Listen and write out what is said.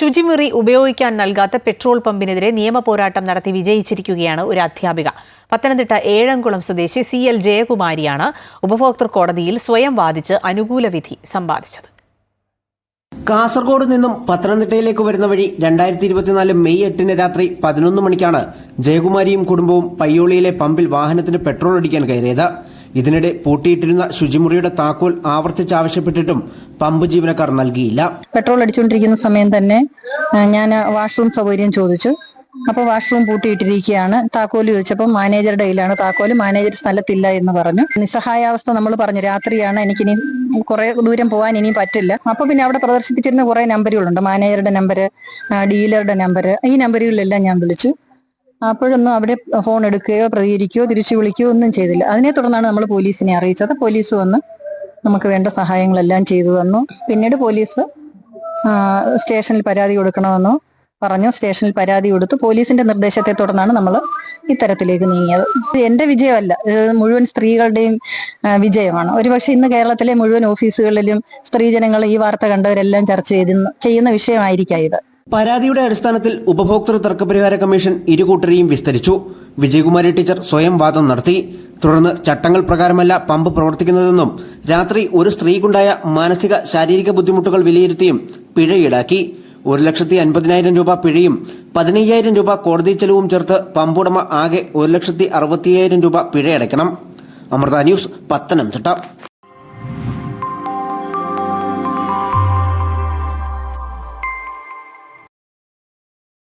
ശുചിമുറി ഉപയോഗിക്കാൻ നൽകാത്ത പെട്രോൾ പമ്പിനെതിരെ നിയമ പോരാട്ടം നടത്തി വിജയിച്ചിരിക്കുകയാണ് ഒരു അധ്യാപിക. പത്തനംതിട്ട ഏഴംകുളം സ്വദേശി സി എൽ ജയകുമാരിയാണ് ഉപഭോക്തൃ കോടതിയിൽ സ്വയം വാദിച്ച് അനുകൂല വിധി സമ്പാദിച്ചത്. കാസർഗോഡ് നിന്നും പത്തനംതിട്ടയിലേക്ക് വരുന്ന വഴി രണ്ടായിരത്തി ഇരുപത്തിനാല് മെയ് എട്ടിന് രാത്രി പതിനൊന്ന് മണിക്കാണ് ജയകുമാരിയും കുടുംബവും പയ്യോളിയിലെ പമ്പിൽ വാഹനത്തിന് പെട്രോൾ അടിക്കാൻ കയറിയത്. ഇതിനിടെ പൂട്ടിയിട്ടിരുന്ന ശുചിമുറിയുടെ താക്കോൽ ആവർത്തിച്ചാവശ്യപ്പെട്ടിട്ടും പമ്പ് ജീവനക്കാർ നൽകിയില്ല. പെട്രോൾ അടിച്ചുകൊണ്ടിരിക്കുന്ന സമയം തന്നെ ഞാൻ വാഷ്റൂം സൗകര്യം ചോദിച്ചു. അപ്പോൾ വാഷ്റൂം പൂട്ടിയിട്ടിരിക്കുകയാണ്. താക്കോൽ ചോദിച്ചപ്പോൾ മാനേജറുടെ കയ്യിലാണ് താക്കോൽ. മാനേജർ സ്ഥലത്തില്ല എന്ന് പറഞ്ഞു. നിസ്സഹായാവസ്ഥ നമ്മൾ പറഞ്ഞു. രാത്രിയാണ് എനിക്കിനി കുറെ ദൂരം പോകാൻ ഇനി പറ്റില്ല. അപ്പൊ പിന്നെ അവിടെ പ്രദർശിപ്പിച്ചിരുന്ന കുറെ നമ്പറുകളുണ്ട് മാനേജറുടെ നമ്പർ ഡീലറുടെ നമ്പർ ഈ നമ്പറുകളിലെല്ലാം ഞാൻ വിളിച്ചു. അപ്പോഴൊന്നും അവിടെ ഫോൺ എടുക്കുകയോ പ്രതികരിക്കുകയോ തിരിച്ചു വിളിക്കുകയോ ഒന്നും ചെയ്തില്ല. അതിനെ തുടർന്നാണ് നമ്മൾ പോലീസിനെ അറിയിച്ചത്. പോലീസ് വന്ന് നമുക്ക് വേണ്ട സഹായങ്ങളെല്ലാം ചെയ്തു തന്നു. പിന്നീട് പോലീസ് സ്റ്റേഷനിൽ പരാതി കൊടുക്കണമെന്നോ പറഞ്ഞു സ്റ്റേഷനിൽ പരാതി കൊടുത്തു. പോലീസിന്റെ നിർദ്ദേശത്തെ തുടർന്നാണ് നമ്മൾ ഇത്തരത്തിലേക്ക് നീങ്ങിയത്. എന്റെ വിജയമല്ല. മുഴുവൻ സ്ത്രീകളുടെയും വിജയമാണ്. ഒരുപക്ഷെ ഇന്ന് കേരളത്തിലെ മുഴുവൻ ഓഫീസുകളിലും സ്ത്രീജനങ്ങൾ ഈ വാർത്ത കണ്ടവരെല്ലാം ചർച്ച ചെയ്തിരുന്ന ചെയ്യുന്ന വിഷയമായിരിക്കാം ഇത്. പരാതിയുടെ അടിസ്ഥാനത്തിൽ ഉപഭോക്തൃ തർക്കപരിഹാര കമ്മീഷൻ ഇരുകൂട്ടരെയും വിസ്തരിച്ചു. വിജയകുമാരി ടീച്ചർ സ്വയം വാദം നടത്തി. തുടർന്ന് ചട്ടങ്ങൾ പ്രകാരമല്ല പമ്പ് പ്രവർത്തിക്കുന്നതെന്നും രാത്രി ഒരു സ്ത്രീക്കുണ്ടായ മാനസിക ശാരീരിക ബുദ്ധിമുട്ടുകൾ വിലയിരുത്തിയും പിഴ ഈടാക്കി ഒരു ലക്ഷത്തി അൻപതിനായിരം രൂപ പിഴയും പതിനയ്യായിരം രൂപ കോടതി ചെലവും ചേർത്ത് പമ്പുടമ ആകെ ഒരു ലക്ഷത്തി അറുപത്തിയ്യായിരം രൂപ പിഴയടയ്ക്കണം. അമൃത ന്യൂസ് പത്തനംതിട്ട.